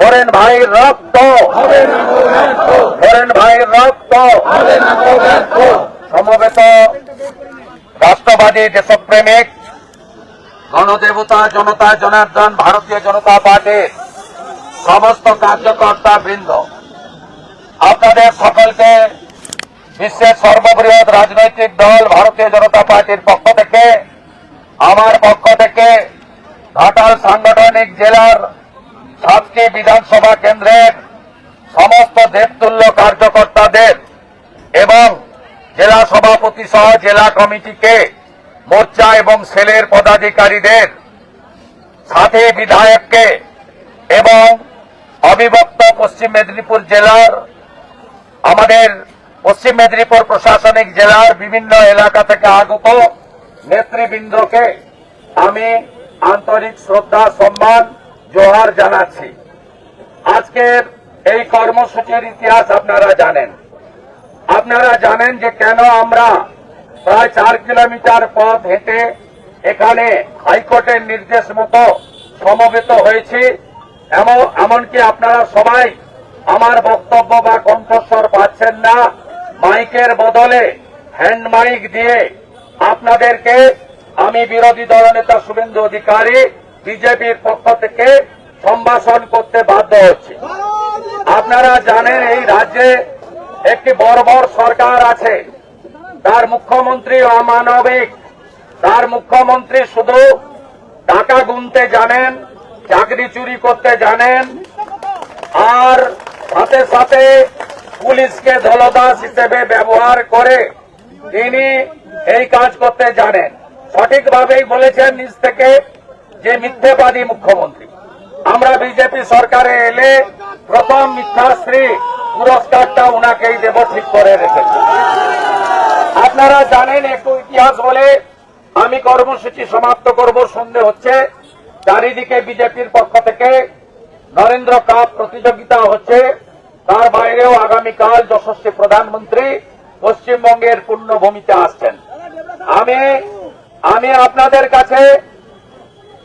সোরেন ভাইয়ের রক্ত। সোরেন ভাইয়ের রক্ত। সমবেত রাষ্ট্রবাদী দেশপ্রেমিক, গণদেবতা, জনতা, জনার্দন, ভারতীয় জনতা পার্টির সমস্ত কার্যকর্তা বৃন্দ, আপনাদের সকলকে বিশ্বের সর্ববৃহৎ রাজনৈতিক দল ভারতীয় জনতা পার্টির পক্ষ থেকে, আমার পক্ষ থেকে, ঘাটাল সাংগঠনিক জেলার সাতটি বিধানসভা কেন্দ্রের সমস্ত দেবতুল্য কার্যকর্তাদের এবং জেলা সভাপতি সহ জেলা কমিটিকে মোর্চা এবং সেলের পদাধিকারীদের, সাথে বিধায়ককে এবং অবিভক্ত পশ্চিম মেদিনীপুর জেলার, আমাদের পশ্চিম মেদিনীপুর প্রশাসনিক জেলার বিভিন্ন এলাকা থেকে আগত নেতৃবৃন্দকে আমি আন্তরিক শ্রদ্ধা, সম্মান জোহার জানাচ্ছি। আজকের এই কর্মসূচির ইতিহাস আপনারা জানেন। আপনারা জানেন যে কেন আমরা প্রায় চার কিলোমিটার পথ হেঁটে এখানে হাইকোর্টের নির্দেশ মতো সমবেত হয়েছি। এমন, এমনকি আপনারা সবাই আমার বক্তব্য বা কণ্ঠস্বর পাচ্ছেন না। মাইকের বদলে হ্যান্ড মাইক দিয়ে আপনাদেরকে আমি বিরোধী দলনেতা শুভেন্দু অধিকারী বিজেপির পক্ষ থেকে সম্ভাষণ করতে বাধ্য হচ্ছি। আপনারা জানেন এই রাজ্যে একটি বর্বর সরকার আছে। তার মুখ্যমন্ত্রী অমানবিক। তার মুখ্যমন্ত্রী শুধু টাকা গুনতে জানেন, চাকরি চুরি করতে জানেন, আর সাথে সাথে পুলিশকে দলদাস হিসেবে ব্যবহার করে তিনি এই কাজ করতে জানেন। সঠিকভাবেই বলেছেন নিজ থেকে যে মিথ্যেবাদী মুখ্যমন্ত্রী। আমরা বিজেপি সরকারে এলে প্রথম মিথ্যাশ্রী পুরস্কারটা উনাকেই দেব ঠিক করে রেখেছি। আপনারা জানেন একটু ইতিহাস বলে, আমি কর্মসূচি সমাপ্ত করব, সন্ধে হচ্ছে। চারিদিকে বিজেপির পক্ষ থেকে নরেন্দ্র কাপ প্রতিযোগিতা হচ্ছে। তার বাইরেও আগামীকাল যশস্বী প্রধানমন্ত্রী পশ্চিমবঙ্গের পূর্ণভূমিতে আসছেন। আমি আমি আপনাদের কাছে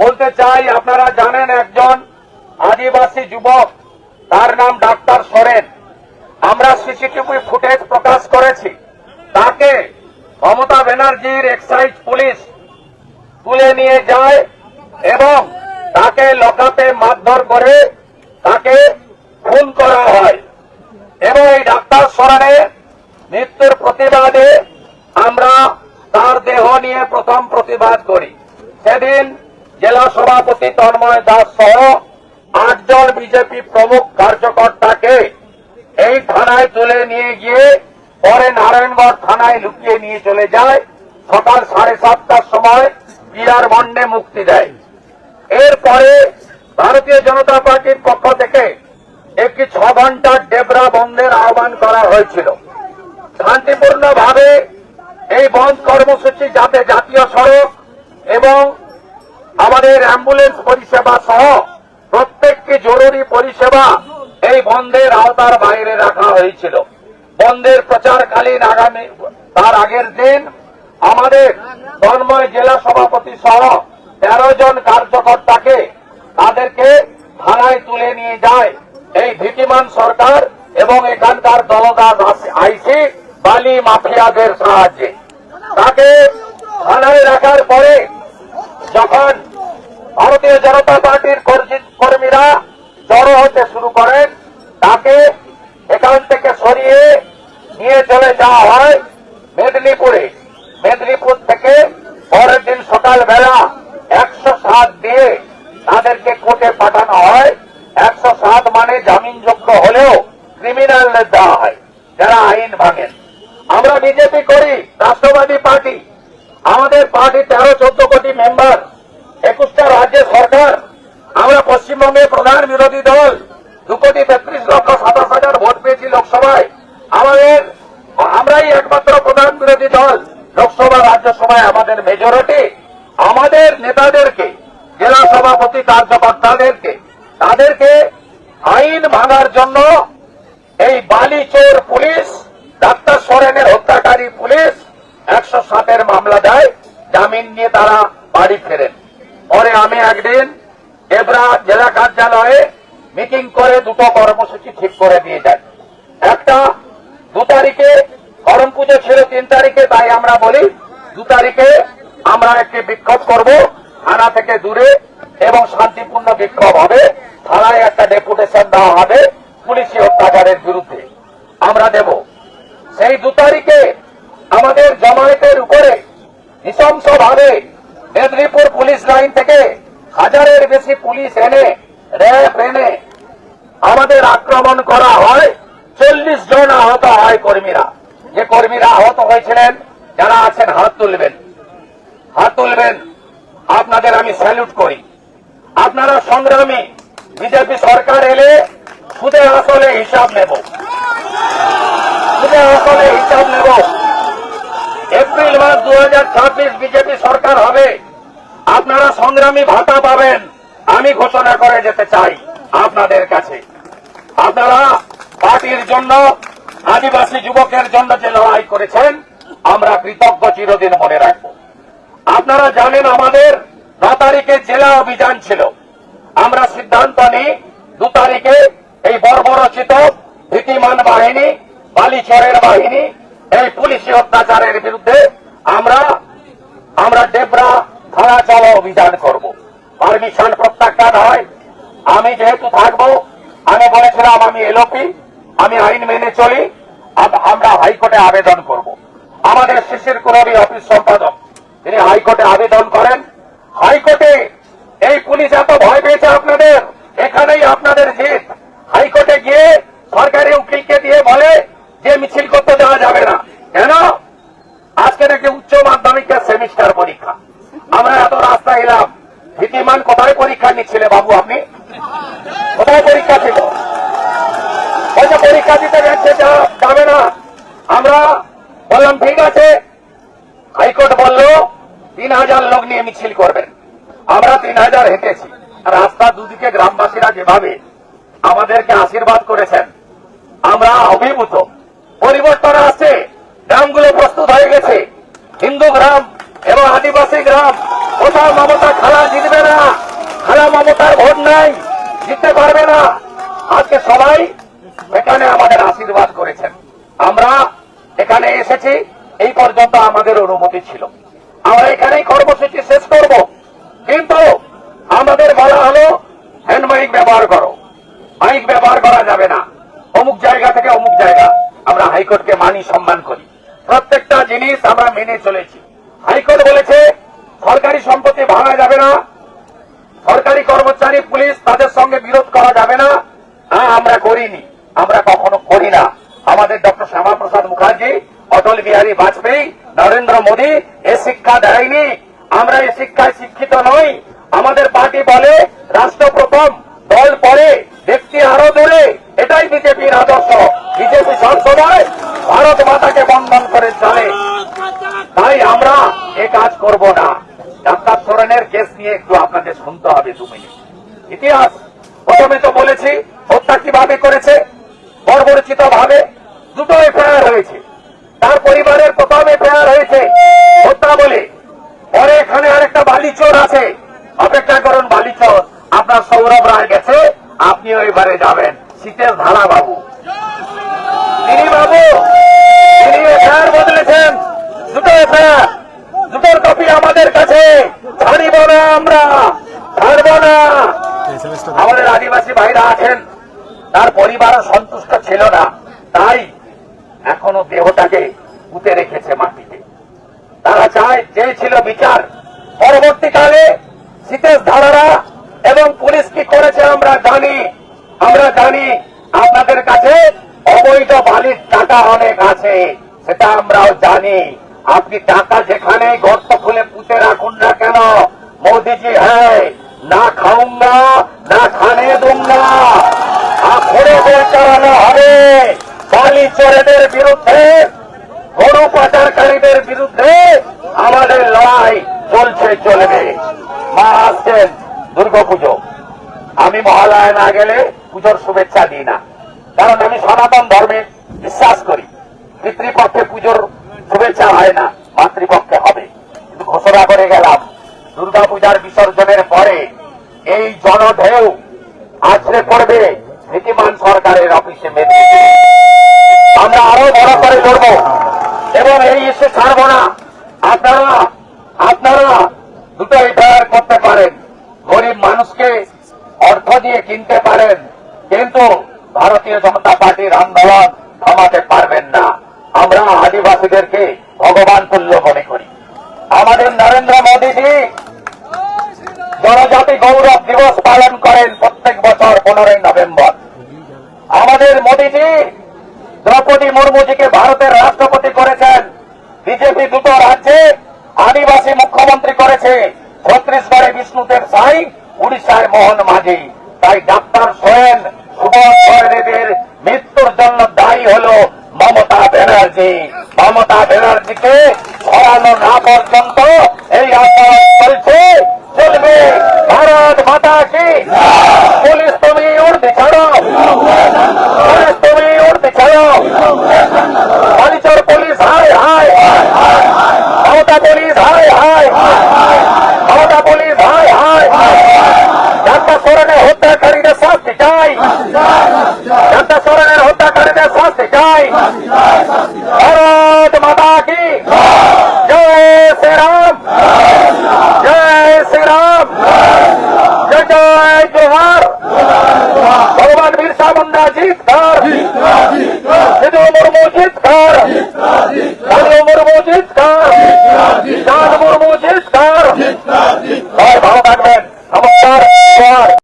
বলতে চাই, আপনারা জানেন একজন আদিবাসী যুবক, তার নাম ডাক্তার সোরেন। আমরা সিসিটিভি ফুটেজ প্রকাশ করেছি। তাকে মমতা ব্যানার্জির এক্সাইজ পুলিশ তুলে নিয়ে যায় এবং তাকে লকাপে মারধর করে তাকে খুন করা হয়। এবং এই ডাক্তার সরেনের মৃত্যুর প্রতিবাদে আমরা তার দেহ নিয়ে প্রথম প্রতিবাদ করি। সেদিন জেলা সভাপতি তন্ময় দাস সহ আটজন বিজেপি প্রমুখ কার্যকর্তাকে এই থানায় তুলে নিয়ে গিয়ে পরে নারায়ণগড় থানায় লুকিয়ে নিয়ে চলে যায়। সকাল সাড়ে সাতটার সময় বিরার বন্ডে মুক্তি দেয়। এরপরে ভারতীয় জনতা পার্টির পক্ষ থেকে একটি ছ ঘণ্টার ডেবরা বন্ধের আহ্বান করা হয়েছিল। শান্তিপূর্ণভাবে এই বন্ধ কর্মসূচি যাতে জাতীয় সড়ক এবং আমাদের অ্যাম্বুলেন্স পরিষেবা সহ প্রত্যেকটি জরুরি পরিষেবা এই বন্ধের আওতার বাইরে রাখা হয়েছিল। বন্ধের প্রচারকালীন আগামী, তার আগের দিন আমাদের তন্ময় জেলা সভাপতি সহ তেরো জন কার্যকর্তাকে তাদেরকে থানায় তুলে নিয়ে যায় এই ভীতিমান সরকার এবং এখানকার দলদাস আইসি বালি মাফিয়াদের সাহায্যে। তাকে থানায় রাখার পরে যখন ভারতীয় জনতা পার্টির কর্মীরা জড়ো হতে শুরু করেন, তাকে এখান থেকে সরিয়ে নিয়ে চলে যাওয়া হয় মেদিনীপুরে। মেদিনীপুর থেকে পরের দিন সকালবেলা একশো সাত দিয়ে তাদেরকে কোর্টে পাঠানো হয়। একশো সাত মানে জামিনযোগ্য হলেও ক্রিমিনালদের দেওয়া হয়, যারা আইন ভাঙেন। আমরা বিজেপি করি, রাষ্ট্রবাদী পার্টি। আমাদের পার্টি তেরো, চোদ্দ কোটি মেম্বার, একুশটা রাজ্যের সরকার। আমরা পশ্চিমবঙ্গে প্রধান বিরোধী দল, দু কোটি তেত্রিশ লক্ষ সাতাশ হাজার ভোট পেয়েছি লোকসভায়। আমাদের, আমরাই একমাত্র প্রধান বিরোধী দল লোকসভা, রাজ্যসভায় আমাদের মেজরিটি আমাদের নেতাদেরকে, জেলা সভাপতি, কার্যকর্তাদেরকে, তাদেরকে আইন ভাঙার জন্য এই বালিচোর পুলিশ ডাক্তার সোরেনের একশো সাতের মামলা দেয়, জামিন নিয়ে তারা বাড়ি ফেরেন। পরে আমি একদিন এবরা জেলা কার্যালয়ে মিটিং করে দুটো কর্মসূচি ঠিক করে দিয়ে যায় একটা, দু তারিখে করম পুজো ছিল, তিন তারিখে, তাই আমরা বলি দু তারিখে আমরা একটি বিক্ষোভ করব, থানা থেকে দূরে, এবং শান্তিপূর্ণ বিক্ষোভ হবে। থানায় একটা ডেপুটেশন দেওয়া হবে, পুলিশি অত্যাচারের বিরুদ্ধে। আমরা দেব। সেই দু তারিখে আমাদের জমায়েতের উপরে নৃশংসভাবে মেদিনীপুর পুলিশ লাইন থেকে হাজারের বেশি পুলিশ এনে, র্যাব এনে আমাদের আক্রমণ করা হয়। চল্লিশ জন আহত হয় কর্মীরা। যে কর্মীরা আহত হয়েছিলেন, যারা আছেন, হাত তুলবেন। হাত তুলবেন। আপনাদের আমি স্যালুট করি। আপনারা সংগ্রামী বিজেপি সরকার এলে সুদে আসলে হিসাব নেব। সুদে আসলে হিসাব নেব। এপ্রিল মাস দু বিজেপি সরকার হবে। আপনারা সংগ্রামী ভাতা পাবেন। আমি ঘোষণা করে যেতে চাই আপনাদের কাছে। আপনারা পার্টির জন্য, আদিবাসী যুবকের জন্য যে লড়াই করেছেন, আমরা কৃতজ্ঞ চিরদিন মনে রাখব। আপনারা জানেন আমাদের ন তারিখে জেলা অভিযান ছিল। আমরা সিদ্ধান্ত নিই দু তারিখে এই বর্বরচিত ভীতিমান বাহিনী, বালিচরের বাহিনী এই পুলিশি অত্যাচারের বিরুদ্ধে আমরা আমরা ডেবরা থানা চলো অভিযান করব। পারমিশন প্রত্যাখ্যান হয়। আমি যেহেতু থাকব, আমি বলেছিলাম আমি এলোপি আমি আইন মেনে চলি আমরা হাইকোর্টে আবেদন করব। আমাদের শিশির কুলবী অফিস সম্পাদক, তিনি হাইকোর্টে আবেদন করেন। হাইকোর্টে এই পুলিশ এত ভয় পেয়েছে আপনাদের, এখানেই আপনাদের জিত। হাইকোর্টে গিয়ে সরকারি উকিলকে দিয়ে বলে যে মিছিল করতে দেওয়া যাবে না কেন আজকে নাকি উচ্চ সেমিস্টার পরীক্ষা। আমরা এত রাস্তা এলাম। ভীতিমান কোথায় পরীক্ষা নিচ্ছিলে বাবু আপনি? কোথায় পরীক্ষা ছিল? পরীক্ষা দিতে যা- যাবে না। আমরা বললাম, ঠিক আছে। হাইকোর্ট বলল, তিন হাজার লোক নিয়ে মিছিল করবেন। আমরা তিন হাজার হেঁটেছি। রাস্তা দুদিকে গ্রামবাসীরা যেভাবে আমাদেরকে আশীর্বাদ করেছেন, আমরা অভিভূত। পরিবর্তন আসছে। গ্রামগুলো প্রস্তুত হয়ে গেছে। হিন্দু গ্রাম গ্রাম। কোথাও মমতা খালা জিতবে না। খালা মমতার ভোট নাই। জিততে পারবে না। আজকে সবাই এখানে আমাদের আশীর্বাদ করেছেন। আমরা এখানে এসেছি, এই পর্যন্ত আমাদের অনুমতি ছিল। আমরা এখানেই কর্মসূচি শেষ করব। কিন্তু আমাদের বলা হলো হ্যান্ড মাইক ব্যবহার করো। মাইক ব্যবহার করা যাবে না। অমুক জায়গা থেকে অমুক জায়গা। আমরা হাইকোর্টকে মানি সম্মান করি। প্রত্যেকটা জিনিস আমরা মেনে চলেছি। হাইকোর্ট বলেছে সরকারি সম্পত্তি ভাঙা যাবে না। সরকারি কর্মচারী, পুলিশ তাদের সঙ্গে বিরোধ করা যাবে না। আমরা করিনি। আমরা কখনো করি না। আমাদের ডক্টর শ্যামাপ্রসাদ মুখার্জি, অটল বিহারী বাজপেয়ী, নরেন্দ্র মোদী এ শিক্ষা দেয়নি। আমরা এই শিক্ষায় শিক্ষিত নই। আমাদের পার্টি বলে রাষ্ট্র প্রথম, দল পরে, ব্যক্তি আরও দূরে। এটাই বিজেপির আদর্শ। বিজেপি সবসময় ভারত মাতাকে বন্ধন করে চলে। তাই আমরা এ কাজ করব না। ডাক্তার সোরেনের কেস নিয়ে একটু আপনাদের শুনতে হবে দু মিনিট। ইতিহাস, প্রথমে তো বলেছি, হত্যা কীভাবে করেছে বর্বরচিত ভাবে দুটো এফআইআর হয়েছে। তার পরিবারের প্রথম এফআইআর হয়েছে হত্যা বলে। পরে এখানে আরেকটা বালিচোর আছে। অপেক্ষা করুন বালিচোর। আপনার সৌরভ রায় গেছে, আপনিও এবারে যাবেন। শীতের ধারা বাবু। তিনি বাবু, তিনি এফআইআর বদলেছেন। দুটো এফআইআর দুটোর আমাদের কাছে ছাড়িব না আমরা ছাড়ব না আমাদের আদিবাসী ভাইরা আছেন, তার পরিবার সন্তুষ্ট ছিল না, তাই এখনও দেহটাকে পুঁতে রেখেছে মাটিতে। তারা চায় চেয়েছিল বিচার। পরবর্তীকালে শীতেশ ধারারা এবং পুলিশ কি করেছে আমরা জানি আমরা জানি আপনাদের কাছে অবৈধ বালির টাকা অনেক আছে, সেটা আমরাও জানি। আপনি টাকা যেখানে গর্ত খুলে পুঁতে রাখুন না কেন? মোদিজি হ্যাঁ না খাউঙ্গা না খানে দুঙ্গা আখড়ে বের করানো হবে। বালি চোরেদের বিরুদ্ধে, গরু পাচারকারীদের বিরুদ্ধে আমাদের লড়াই চলছে, চলবে। মা আসছেন দুর্গাপুজো। আমি মহালয়া না গেলে পুজোর শুভেচ্ছা দিই না। কারণ আমি সনাতন ধর্মে বিশ্বাস করি। পিতৃপক্ষে পুজোর শুভেচ্ছা হয় না, মাতৃপক্ষে হবে। কিন্তু ঘোষণা করে গেলাম, দুর্গাপূজার বিসর্জনের পরে এই জনঢেউ আছড়ে পড়বে নীতিমান সরকারের অফিসে মেনে আমরা আরও বড় করে লড়ব। এবং এই ইস্যু ছাড়বো না। আপনারা আপনারা দুটো এফআইআর করতে পারেন। গরিব মানুষকে অর্থ দিয়ে কিনতে পারেন। কিন্তু ভারতীয় জনতা পার্টির আন্দোলন থামাতে পারবেন না। আদিবাসীদেরকে ভগবান তুল্য মনে করি। আমাদের নরেন্দ্র মোদীজি জনজাতি গৌরব দিবস পালন করেন প্রত্যেক বছর পনেরোই নভেম্বর। আমাদের মোদীজি দ্রৌপদী মুর্মুজিকে ভারতের রাষ্ট্রপতি করেছেন। বিজেপি দুটো রাজ্যে আদিবাসী মুখ্যমন্ত্রী করেছে। ছত্রিশগড়ে বিষ্ণুদেব সাই উড়িষ্যায় মোহন মাঝি। তাই ডাক্তার সোয়েন সুভাষ সোয়েনের মৃত্যুর জন্য দায়ী হল মমতা ব্যানার্জি মমতা ব্যানার্জিকে সরানো না পর্যন্ত এই আন্দোলন চলছে। চলবে। ভারত মাতা কি? পুলিশ তুমি উর্দি শ্রী রাম জয় শ্রী রাম জয় জয় জোহার। ভগবান বিরসা মুন্ডা জিত ধর সিধু মুর্মু জিত ধর সাধু মুর্মু জিত ধর চাঁদ মুর্মু জিত ধর নমস্কার